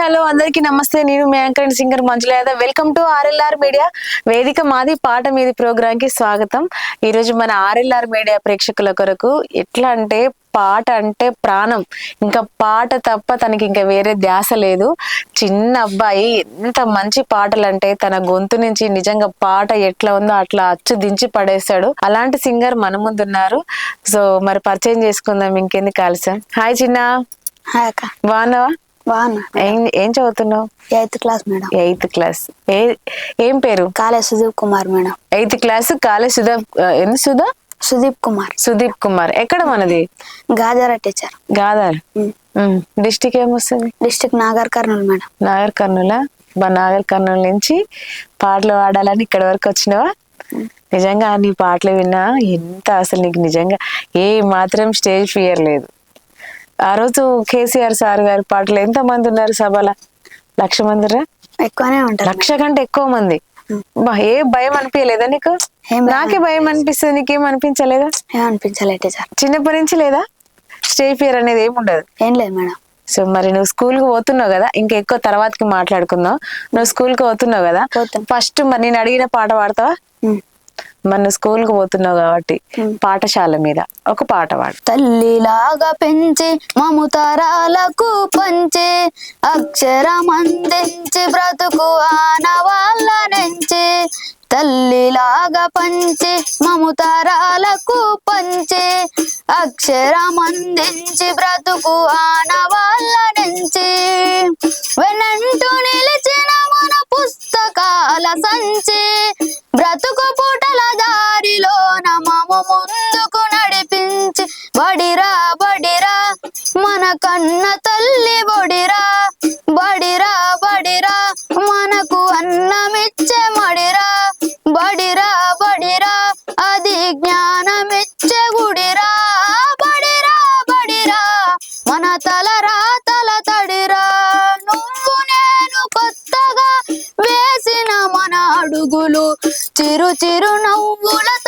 Hello అందరికీ నమస్తే. నేను మీ anchor and singer Manjula Yadav. Welcome to RLR media వేదిక మాది పాట మీది ప్రోగ్రామ్కి స్వాగతం. ఈ రోజు మన ఆర్ఎల్ఆర్ మీడియా ప్రేక్షకుల కొరకు ఎట్లా అంటే పాట అంటే ప్రాణం. ఇంకా పాట తప్ప తనకి ఇంకా వేరే ధ్యాస లేదు. చిన్న అబ్బాయి ఎంత మంచి పాటలు అంటే తన గొంతు నుంచి నిజంగా పాట ఎట్లా ఉందో అట్లా అచ్చు దించి పడేస్తాడు అలాంటి సింగర్ మన ముందు ఉన్నారు. సో మరి పరిచయం చేసుకుందాం. ఇంకెందుకు ఆలస్యం? హాయ్ చిన్న. బాగున్నావా? బాగున్నా. ఏం ఏం చదువుతున్నావు? Eighth class madam. Eighth class. ఏ ఏం పేరు? Kale Sudeep Kumar madam. Eighth class Kale Sudha ఎందు సుధా? సుదీప్ కుమార్. సుదీప్ కుమార్. ఎక్కడ మనది? గాజారా టీచర్. గాదార్ డిస్టిక్ ఏమొస్తుంది? District Nagar Kurnool madam. Nagar Kurnool? బా నాగర్ కర్నూలు నుంచి పాటలు పాడాలని ఇక్కడ వరకు వచ్చినావా? నిజంగా నీ పాటలు విన్నా ఎంత అసలు నీకు నిజంగా ఏ మాత్రం స్టేజ్ ఫియర్ లేదు. ఆ రోజు కేసీఆర్ సార్ గారి పాటలు ఎంత మంది ఉన్నారు సభల? లక్ష మందిరా ఎక్కువనే ఉంటారు. లక్ష కంటే ఎక్కువ మంది. ఏ భయం అనిపించలేదా నీకు? నాకే భయం అనిపిస్తుంది నీకేం అనిపించలేదా? ఏమనిపించలే టీచర్ చిన్నప్పటి నుంచి లేదా? స్టేజ్ ఫియర్ అనేది ఏమి ఉండదు. ఏం లేదు మేడం. సో మరి నువ్వు స్కూల్కి పోతున్నావు కదా? ఇంకా ఎక్కువ తర్వాతకి మాట్లాడుకుందాం. నువ్వు స్కూల్కి పోతున్నావు కదా. ఫస్ట్ మరి నేను అడిగిన పాట పాడతావా? నువ్వు స్కూల్కి పోతున్నావు కాబట్టి పాఠశాల మీద ఒక పాట పాడు. తల్లిలాగా పెంచి మముతరాలకు పంచి అక్షరమందించి బ్రతుకు ఆనవాళ్ళ నుంచి. తల్లిలాగా పంచి మముతరాలకు పంచి అక్షరమందించి బ్రతుకు ఆనవాళ్ళ నుంచి. వెనంటూ నిలిచిన మన పుస్తకాల సంచి. బ్రతుకు పుటల దారిలో నమము ముందుకు నడిపించి. బడిరా బడిరా మన కన్న తల్లి బొడి అడుగులు చిరు చిరు నవ్వులతో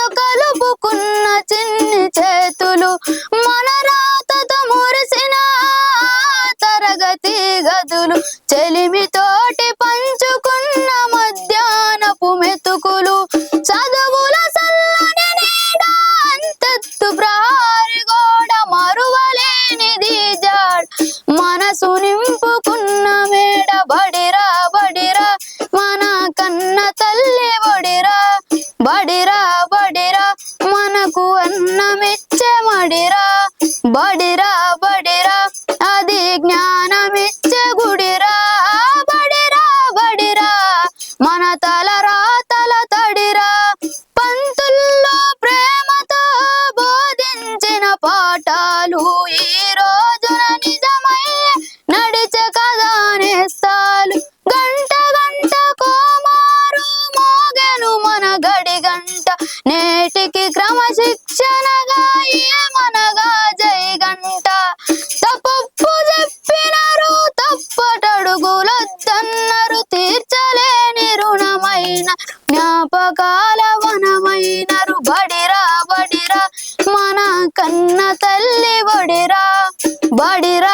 मिच्चे मडिरा बडिरा बडिरा अधि ज्ञान। తన్నరు తీర్చలేని రుణమైన జ్ఞాపకాల వనమైనరు. బడిరా బడిరా మన కన్న తల్లి బడిరా బడిరా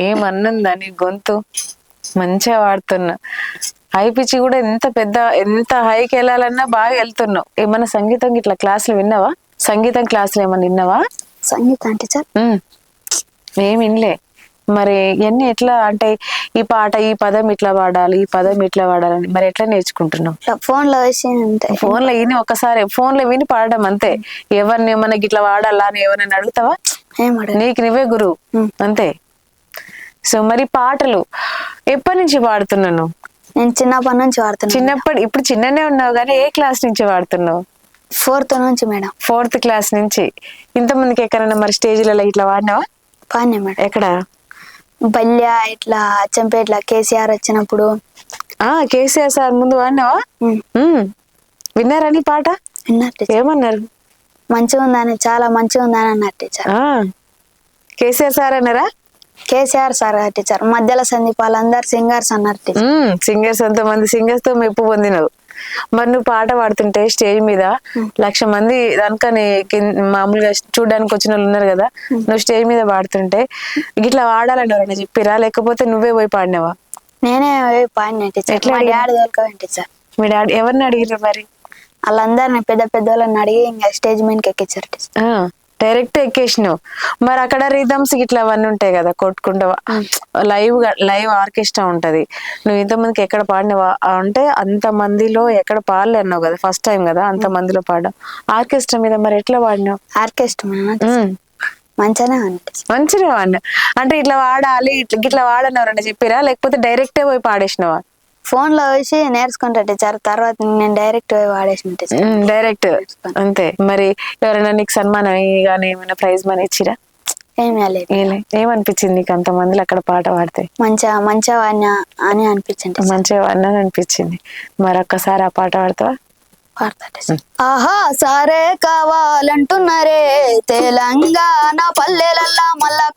ఏమన్నుందా నీ గొంతు మంచిగా వాడుతున్నా. హై పిచ్చి కూడా ఎంత పెద్ద ఎంత హైకి వెళ్ళాలన్నా బాగా వెళ్తున్నావు. ఏమన్నా సంగీతం ఇట్లా క్లాసులు విన్నావా? సంగీతం క్లాసులు ఏమన్నా విన్నావా? సంగీతం టీచర్? ఉమ్. ఏం వినలే. మరి ఇవన్నీ ఎట్లా అంటే ఈ పాట ఈ పదం ఇట్లా పాడాలి ఈ పదం ఇట్లా పాడాలని మరి ఎట్లా నేర్చుకుంటున్నావు? ఇట్లా ఫోన్లో ఫోన్లో విని ఒకసారి ఫోన్లో విని పాడడం అంతే. ఎవరిని ఏమన్నా ఇట్లా వాడాలా అని ఎవరైనా అడుగుతావా? నీకు నువ్వే గురువు. అంతే. సో మరి పాటలు ఎప్పటి నుంచి పాడుతున్నాను? నేను చిన్నప్పటి నుంచి వాడుతున్నాను చిన్నప్పటి ఇప్పుడు చిన్ననే ఉన్నావు కానీ ఏ క్లాస్ నుంచి పాడుతున్నావు? ఫోర్త్ నుంచి మేడం. ఫోర్త్ క్లాస్ నుంచి. ఇంతమందికి ఎక్కడైనా మరి స్టేజ్లలో ఇట్లా వాడినావా పాడినా మేడం. ఎక్కడ? బల్య ఇట్లా అచ్చంపేట్ల కేసీఆర్ వచ్చినప్పుడు. ఆ కేసీఆర్ సార్ ముందు వాడినావా ఉమ్, ఉమ్. విన్నారా నీ పాట? విన్నారు ఏమన్నారు? మంచిగా ఉందని చాలా మంచిగా ఉందని అన్నారు టీచర్. కేసీఆర్ సార్ అన్నారా? కేసీఆర్ సార్ టీచర్ మధ్యలో సందీప్ వాళ్ళందరు సింగర్స్ అన్నారు టీచర్. సింగర్స్ మంది సింగర్స్తో మెప్పు పొందినవు మరి నువ్వు పాట పాడుతుంటే స్టేజ్ మీద లక్ష మంది దానికని మామూలుగా చూడడానికి వచ్చిన వాళ్ళు ఉన్నారు కదా నువ్వు స్టేజ్ మీద పాడుతుంటే ఇట్లా వాడాలని ఎవరైనా చెప్పిరా? లేకపోతే నువ్వే పోయి పాడినావా? నేనే పోయి పాడిన టీచర్. ఎట్లా మా? Daddy teacher? మీ డాడీ ఎవరిని అడిగిరు మరి? వాళ్ళందరిని పెద్ద పెద్ద వాళ్ళని అడిగి ఇంకా స్టేజ్ మీదకి ఎక్కించారు టీచర్. డైరెక్ట్ ఎక్కేసినావు. మరి అక్కడ రిథమ్స్ ఇట్లా అవన్నీ ఉంటాయి కదా కొట్టుకుంటా లైవ్ లైవ్ ఆర్కెస్ట్రా ఉంటది. నువ్వు ఇంతమందికి ఎక్కడ పాడినవా? అంటే అంత మందిలో ఎక్కడ పాడలే అన్నావు కదా ఫస్ట్ టైం కదా అంత మందిలో పాడడం ఆర్కెస్ట్రా మీద మరి ఎట్లా పాడినావు? ఆర్కెస్ట్రా. మంచిగానే మంచిగా వాడిన అంటే ఇట్లా వాడాలి ఇట్లా ఇట్లా వాడనవరన్నా చెప్పిరా? లేకపోతే డైరెక్టే పోయి పాడేసినవా? ఫోన్లో వేసి నేర్చుకుంటా టీచర్. తర్వాత నేను డైరెక్ట్ వాడేసిన టీచర్. డైరెక్ట్. అంతే. మరి ఎవరైనా నీకు సన్మానం కానీ ఏమైనా ప్రైజ్ మనీ ఇచ్చిరా? ఏమనిపించింది నీకు అంత మందిలో అక్కడ పాట పాడితే? మంచిగా మంచిగా వాడినా అని అనిపించింది. మంచిగా వాడినని అనిపించింది. మరి ఒక్కసారి ఆ పాట పాడతావా. ఆహా సారే కావాలంటున్నారే. తెలంగాణ పల్లెలల్లా మళ్ళా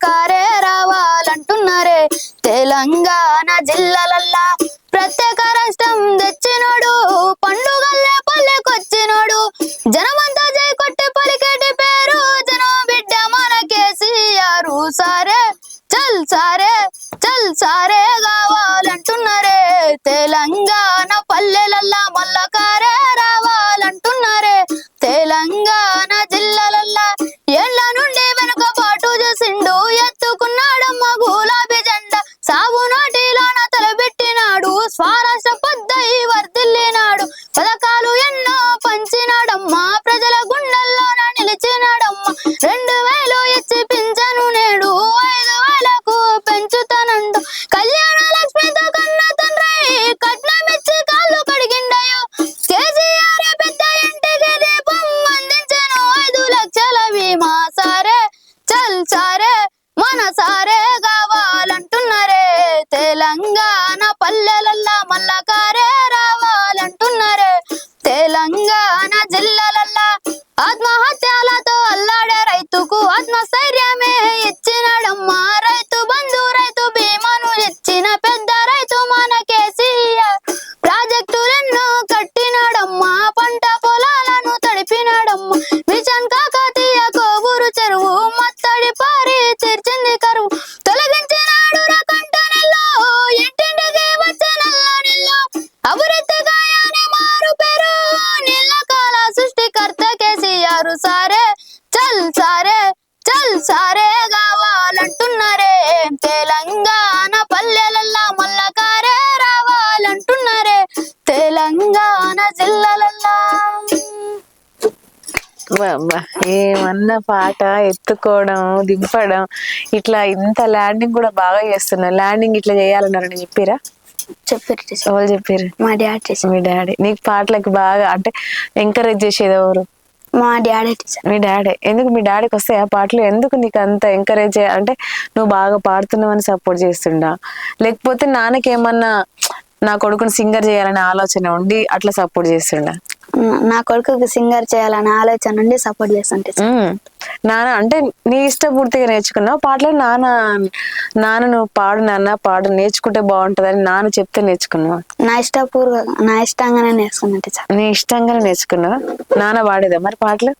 సాగు నాటిలోన తలబెట్టినాడు స్వరాష్ట్ర no sé, తెలంగాణ జిల్లాలల్లా. ఏమన్నా పాట ఎత్తుకోవడం దింపడం ఇట్లా ఇంత ల్యాండింగ్ కూడా బాగా చేస్తున్నా ల్యాండింగ్ ఇట్లా చేయాలన్నారని చెప్పిరా? చెప్పారు. ఎవరు చెప్పారు మా డాడీ టీచర్. మీ డాడీ. నీకు పాటలకు బాగా అంటే ఎంకరేజ్ చేసేది ఎవరు? మా డాడీ టీచర్. మీ డాడీ. ఎందుకు మీ డాడీకి వస్తాయి ఆ పాటలు? ఎందుకు నీకు అంత ఎంకరేజ్ అంటే నువ్వు బాగా పాడుతున్నావని సపోర్ట్ చేస్తుండా? లేకపోతే నాన్నకేమన్నా నా కొడుకుని సింగర్ చేయాలనే ఆలోచన ఉండి అట్లా సపోర్ట్ చేస్తుండా. నా- కొడుకుకి సింగర్ చేయాలనే ఆలోచన నుండి సపోర్ట్ ఉమ్. నాన్న అంటే నీ ఇష్టపూర్తిగా నేర్చుకున్నావు. పాటలు నాన్న నాన్న నువ్వు పాడు నాన్న పాడు నేర్చుకుంటే బాగుంటదని నాన్న చెప్తే నేర్చుకున్నావు? నా ఇష్టపూర్వక నా ఇష్టంగానే నేర్చుకున్నాను టీచర్ నీ ఇష్టంగానే నేర్చుకున్నావా? నాన్న పాడేదా మరి పాటలు.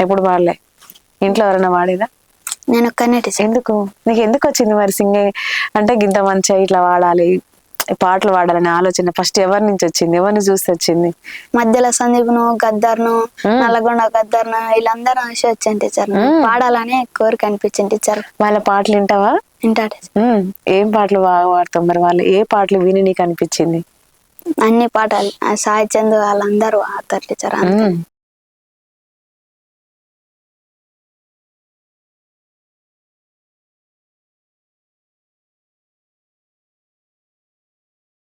ఎప్పుడు పాడలే. ఇంట్లో ఎవరైనా పాడేదా? నేను ఒక్కనే ఎందుకు? నీకు ఎందుకు వచ్చింది మరి సింగింగ్ అంటే గింత మంచిగా ఇట్లా వాడాలి పాటలు పాడాలనే ఆలోచన ఫస్ట్ ఎవరి నుంచి వచ్చింది? ఎవరిని చూసి వచ్చింది? మధ్యలో సందీప్ను గద్దర్ను నల్లగొండ గద్దర్ను వీళ్ళందరూ చూసి వచ్చాను టీచర్. పాడాలని కోరిక అనిపించింది టీచర్. వాళ్ళ పాటలు వింటావా? వింటా. ఏం పాటలు బాగా పాడతాం మరి వాళ్ళు? ఏ పాటలు విని నీకు అనిపించింది? అన్ని పాటలు. సాయి చంద్ వాళ్ళందరూ ఆడతారు టీచర్.